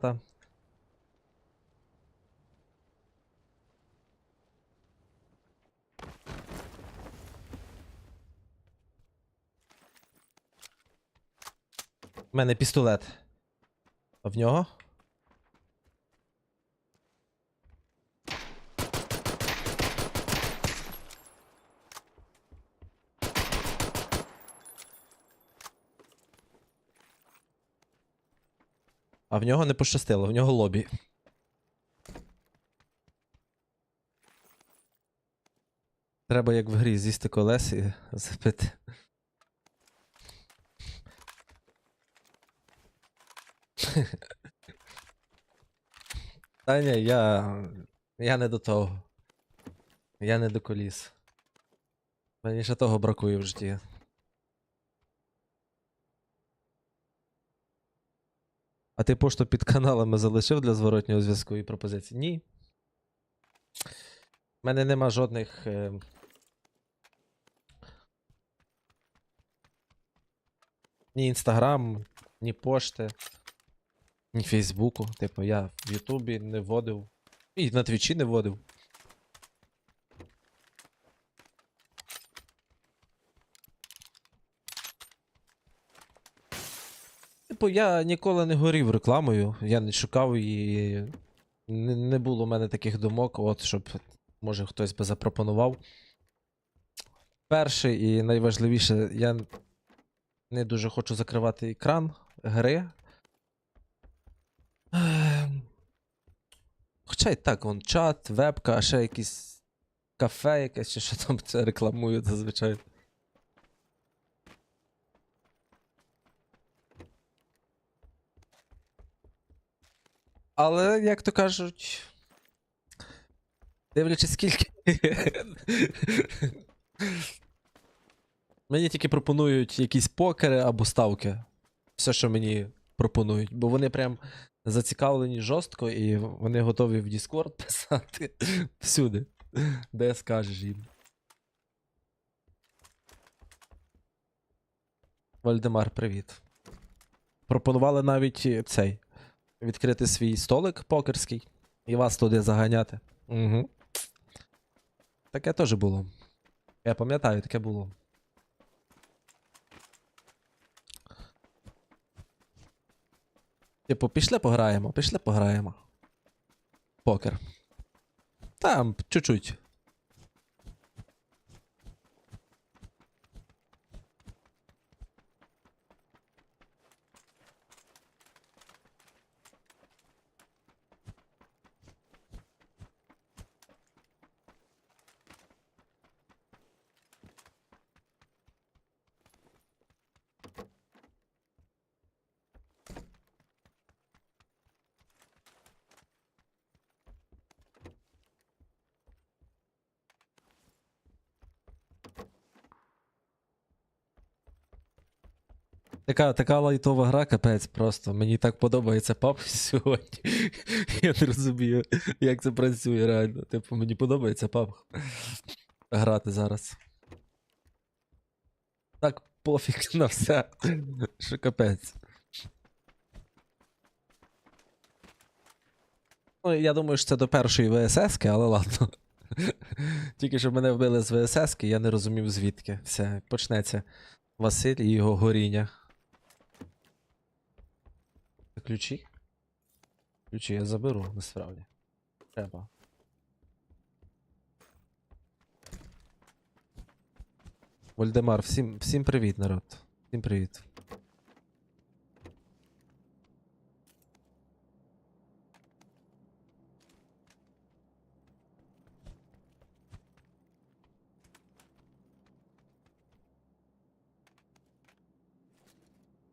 Та. У мене пістолет. А в нього? А в нього не пощастило, в нього лобі. Треба як в грі з'їсти колес і запити. Та ні, я. Я не до того. Я не до коліс. Мені ще того бракує в житті. А ти пошту під каналами залишив для зворотнього зв'язку і пропозицій? Ні. У мене нема жодних. Е... Ні інстаграм, ні пошти, ні Фейсбуку. Типу, я в Ютубі не вводив. І на Твічі не вводив. Типу, я ніколи не горів рекламою, я не шукав її. Не, було в мене таких думок, от, щоб може хтось би запропонував. Перше і найважливіше, я не дуже хочу закривати екран гри. Ем, Хоча й так, вон чат, вебка, а ще якісь кафе якесь, чи що там це рекламують зазвичай. Але, як то кажуть. Дивлячись скільки. Мені тільки пропонують якісь покери або ставки. Все, що мені пропонують. Бо вони прям зацікавлені жорстко і вони готові в Discord писати всюди, де скажеш їм. Вальдемар, привіт. Пропонували навіть цей відкрити свій столик покерський і вас туди заганяти. Угу. Таке теж було. Я пам'ятаю, таке було. Типу, пішли пограємо, пішли пограємо. Покер. Там, чуть-чуть. Така, така лайтова гра, капець, просто. Мені так подобається пап сьогодні. Я не розумію, як це працює реально. Типу, мені подобається пап грати зараз. Так пофіг на все. Що капець. Ну, я думаю, що це до першої ВСС, але ладно. Тільки що мене вбили з ВСС, я не розумів звідки. Все, почнеться Василь і його горіння. Ключі? Ключі я заберу, насправді. Треба. Вольдемар, всім, всім привіт, народ. Всім привіт.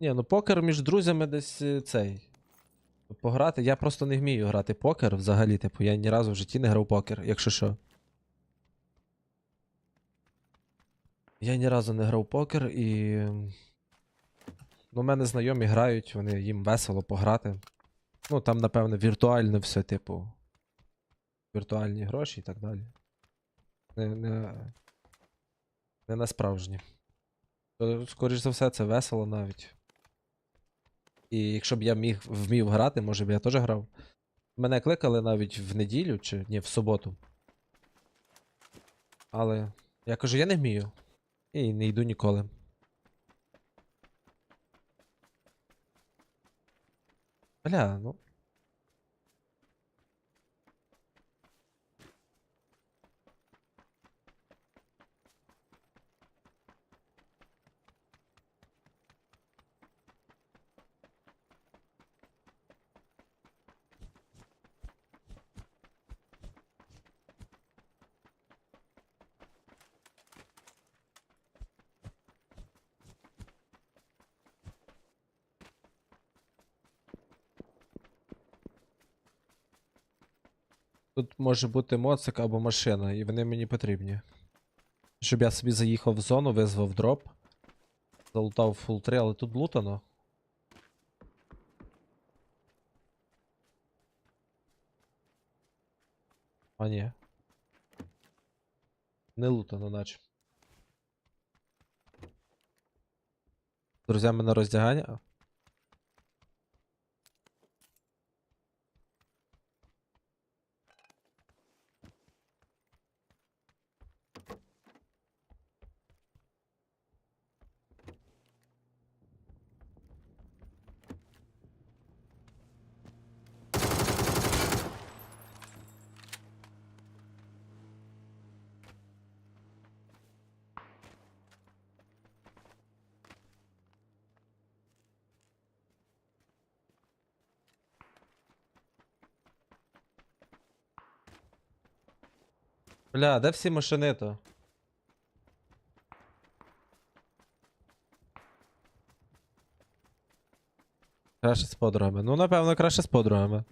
Ні, ну покер між друзями десь е, цей. Пограти. Я просто не вмію грати покер взагалі, типу, я ні разу в житті не грав покер, якщо що. Я ні разу не грав покер і. Ну, мене знайомі грають, вони їм весело пограти. Ну, там, напевно, віртуально все, типу. Віртуальні гроші і так далі. Не, не, не на справжні. То, скоріш за все, це весело навіть. І якщо б я міг вмів грати, може б я теж грав. Мене кликали навіть в неділю чи ні, в суботу. Але я кажу, я не вмію. І не йду ніколи. Бля, ну. Тут може бути моцик або машина, і вони мені потрібні. Щоб я собі заїхав в зону, визвав дроп. Залутав фул 3, але тут лутано. А ні. Не лутано, наче. Друзями на роздягання. Бля, де всі машини то? Краще з подругами. Ну, напевно, краще з подругами.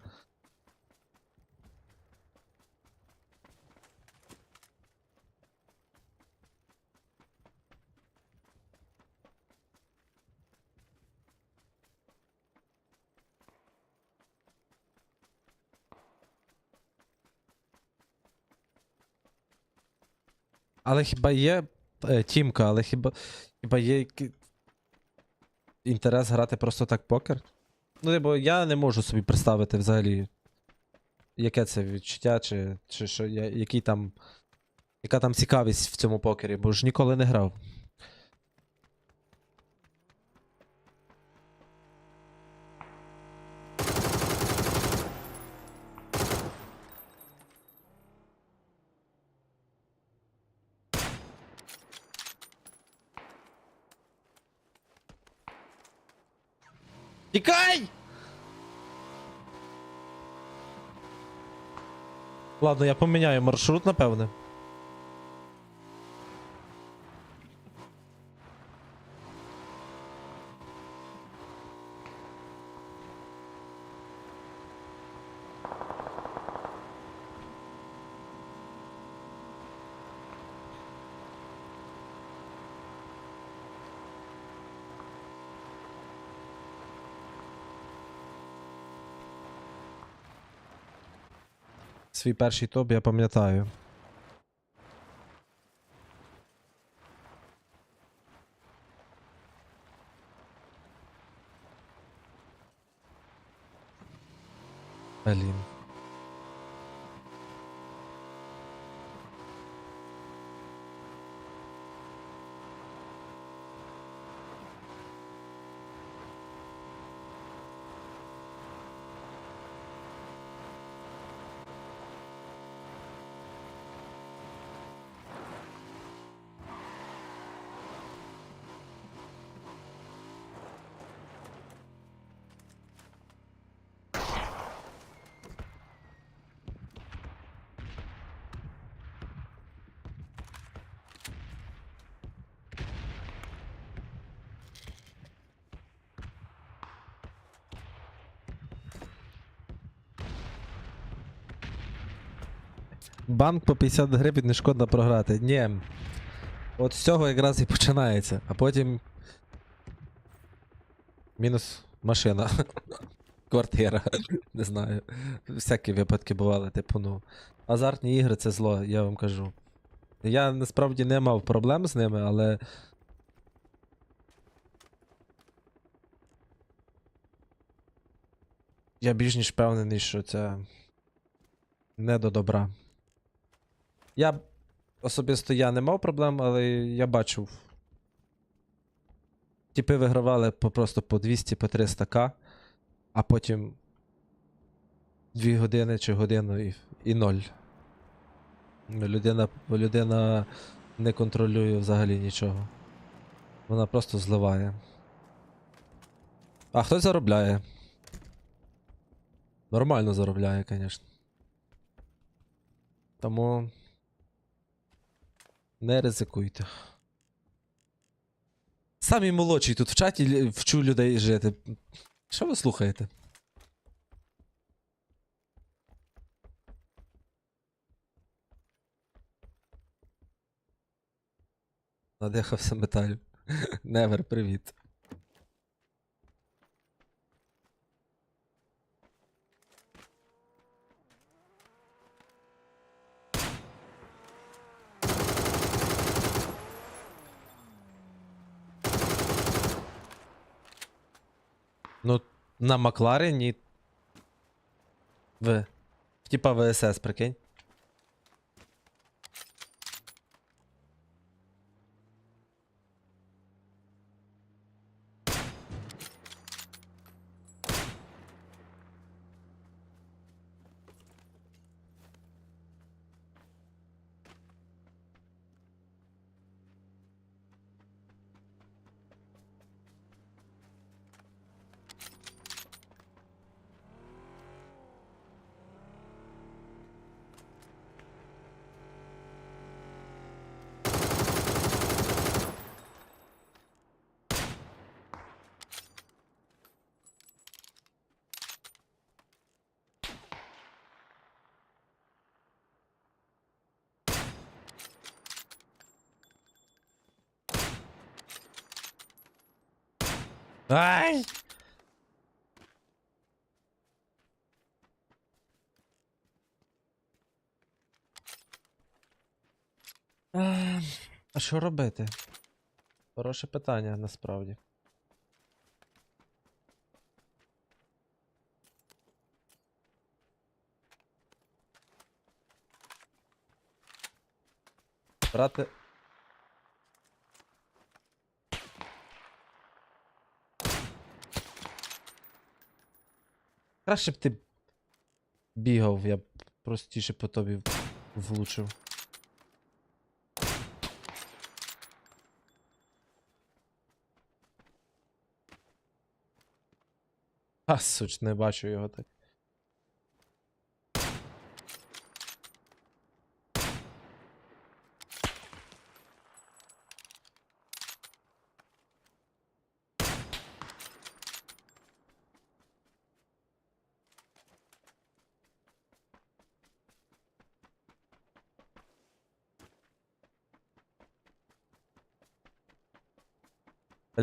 Але хіба є е, тімка, але хіба, хіба є інтерес грати просто так покер? Ну, бо я не можу собі представити взагалі, яке це відчуття, чи, чи що, я, який там, яка там цікавість в цьому покері, бо ж ніколи не грав. Ладно, я поміняю маршрут, напевне. Свій перший топ я пам'ятаю. Банк по 50 гривень не шкода програти. Ні. От з цього якраз і починається. А потім. Мінус машина. Квартира. Не знаю. Всякі випадки бували, типу, ну. Азартні ігри це зло, я вам кажу. Я насправді не мав проблем з ними, але Я більш ніж впевнений, що це не до добра. Я особисто я не мав проблем, але я бачив. Тіпи вигравали по просто по 200 по 300к, а потім 2 години чи годину і, і ноль. Людина, людина не контролює взагалі нічого. Вона просто зливає. А хтось заробляє. Нормально заробляє, звісно. Тому. Не ризикуйте. Самі молодші тут в чаті вчу людей жити. Що ви слухаєте? Надихався металю. Невер, привіт. Ну, на Макларені. В. Типа ВСС, прикинь. Ай! А що робити? Хороше питання насправді. Брати. Краще б ти бігав, я б простіше по тобі влучив. А, суч, не бачу його так.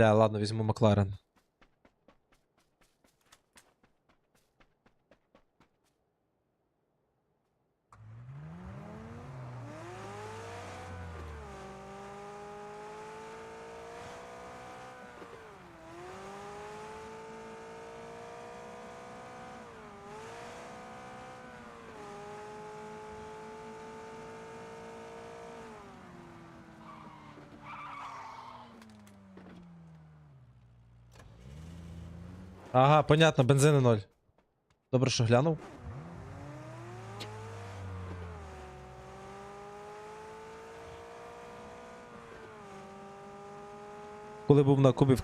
Бля, ладно, візьму Макларен. Ага, понятно, бензину ноль. Добре, що глянув. Коли був на Кубі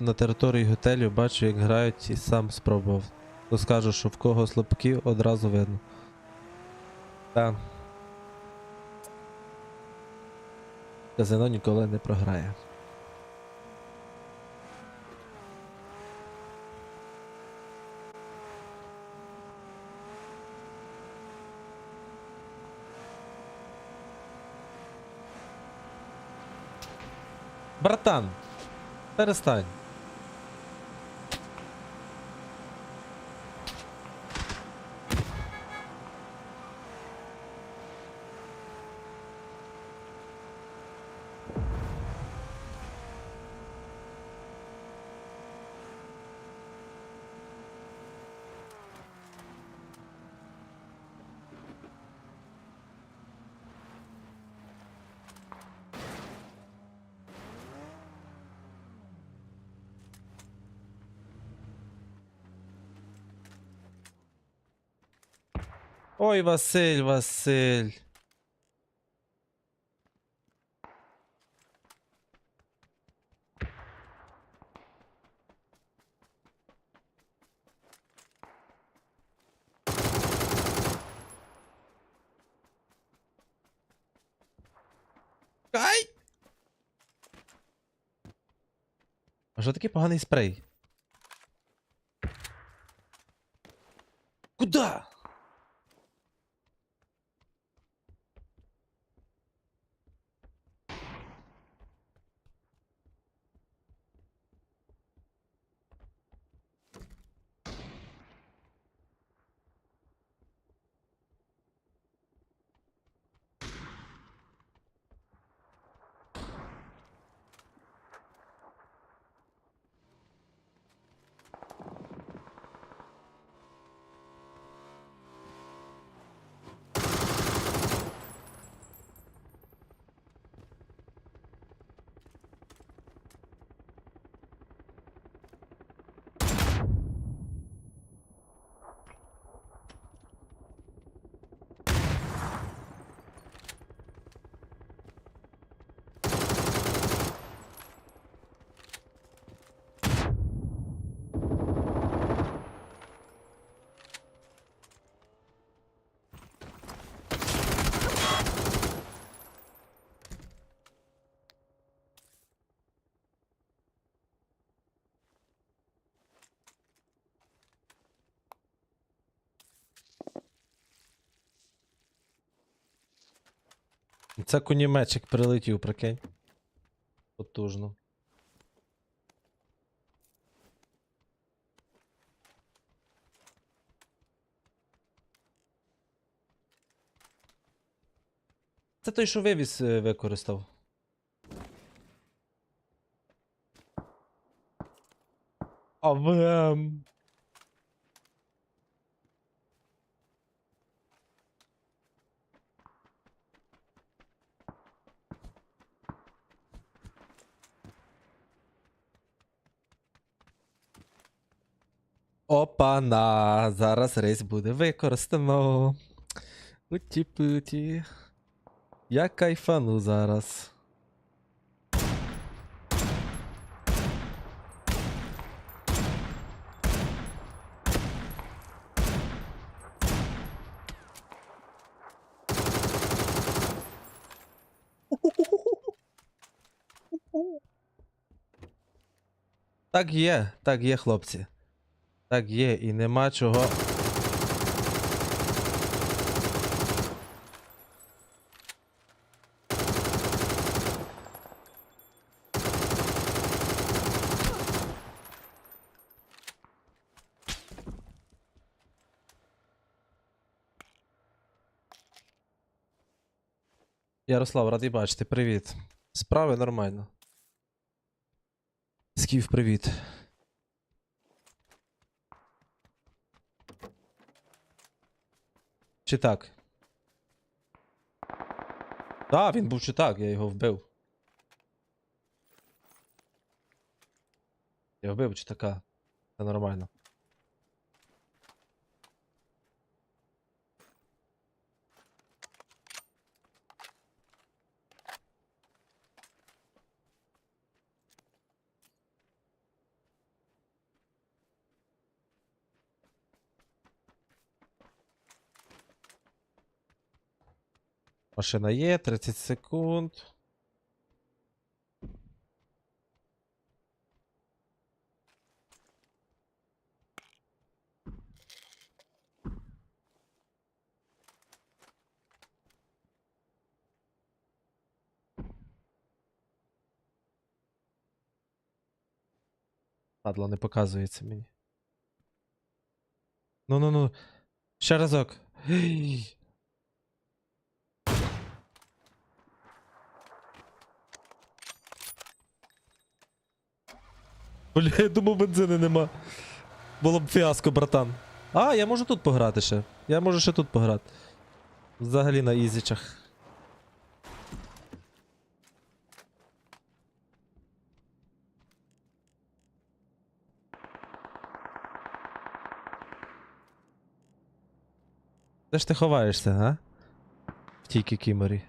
на території готелю, бачу, як грають і сам спробував. То скажу, що в кого слабкі одразу видно. Так. Казино ніколи не програє. Братан, перестань. Ой, Василь, Василь. Ай! А що такий поганий спрей? Куда? Це кунімечик прилетів, прикинь. Потужно. Це той, що вивіз е, використав. АВМ. Опа-на! Зараз рейс буде використано. Уті-путі. Я кайфану зараз. Так є, так є, хлопці. Так є, і нема чого. Ярослав, радий бачити, привіт. Справи нормально. Скіф, привіт. Чи так? Так, він був чи так, я його вбив. Я вбив чи така. Це нормально. Машина є, 30 секунд. Падло не показується мені. Ну-ну-ну. Ще разок. Гей. Бля, я думав, бензини нема. Було б фіаско, братан. А, я можу тут пограти ще. Я можу ще тут пограти. Взагалі на ізічах. Де ж ти ховаєшся, а? В тій кікіморі.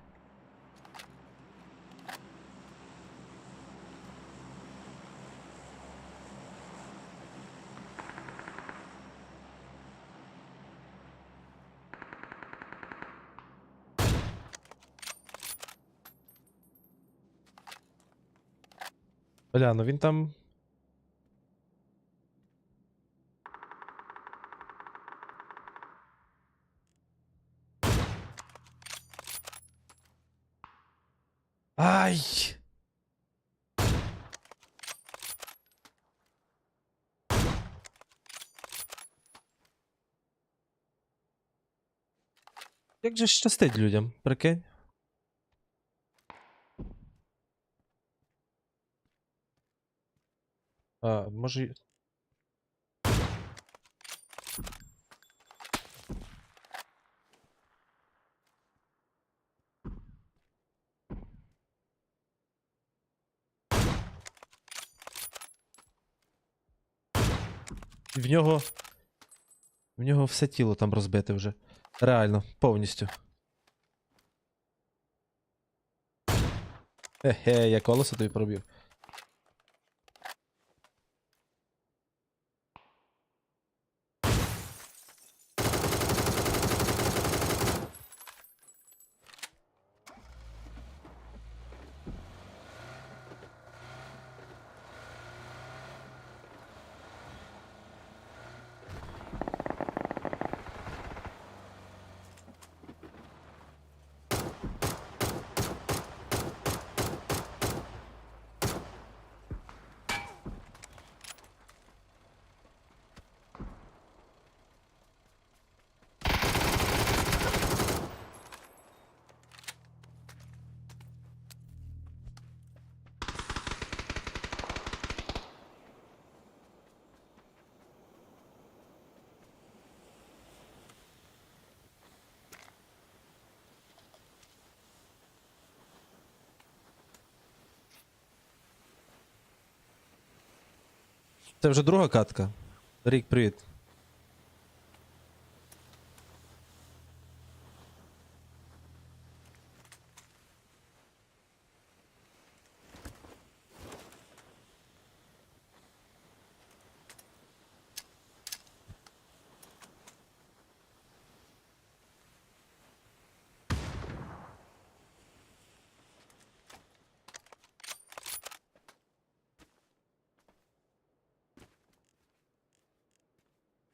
Бля, ну він там. Ай! Як же щастить людям, прикинь? А, може. В нього. В нього все тіло там розбите вже. Реально, повністю. Хе-хе, я колесо тобі пробив. Це вже друга катка. Рік, привіт.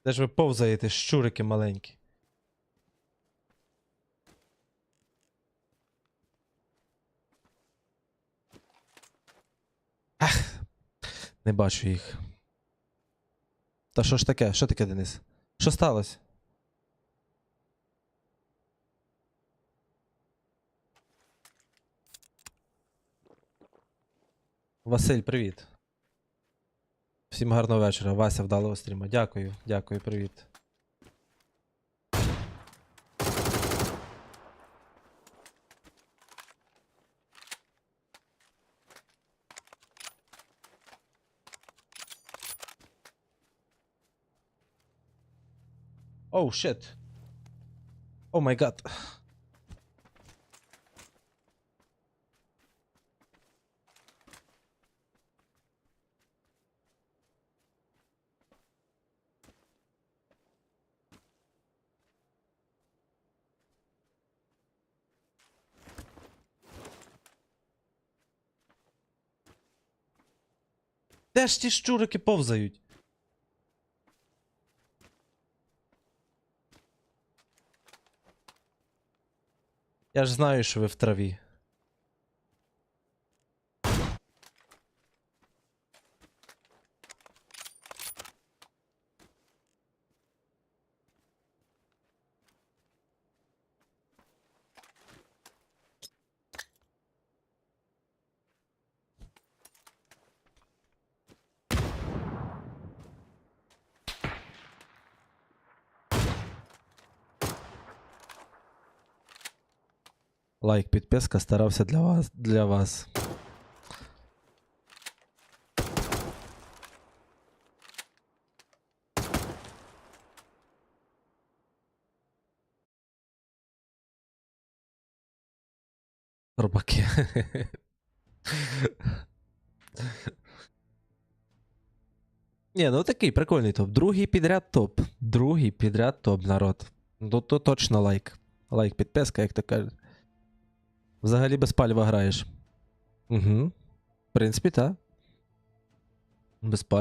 Де ж ви повзаєте, щурики маленькі? Ах, не бачу їх. Та що ж таке? Що таке, Денис? Що сталося? Василь, привіт. Всім гарного вечора. Вася вдалого стріма. Дякую, дякую, привіт. Оу, щит. О май гад. Де ж ті щурики повзають? Я ж знаю, що ви в траві. Лайк, підписка старався для вас. для вас. Рубаки. Ні, ну такий прикольний топ. Другий підряд топ. Другий підряд топ народ. Ну то точно лайк. Лайк, підписка, як то кажуть. Взагалі без палива граєш. Угу. В принципі, так. Без палива.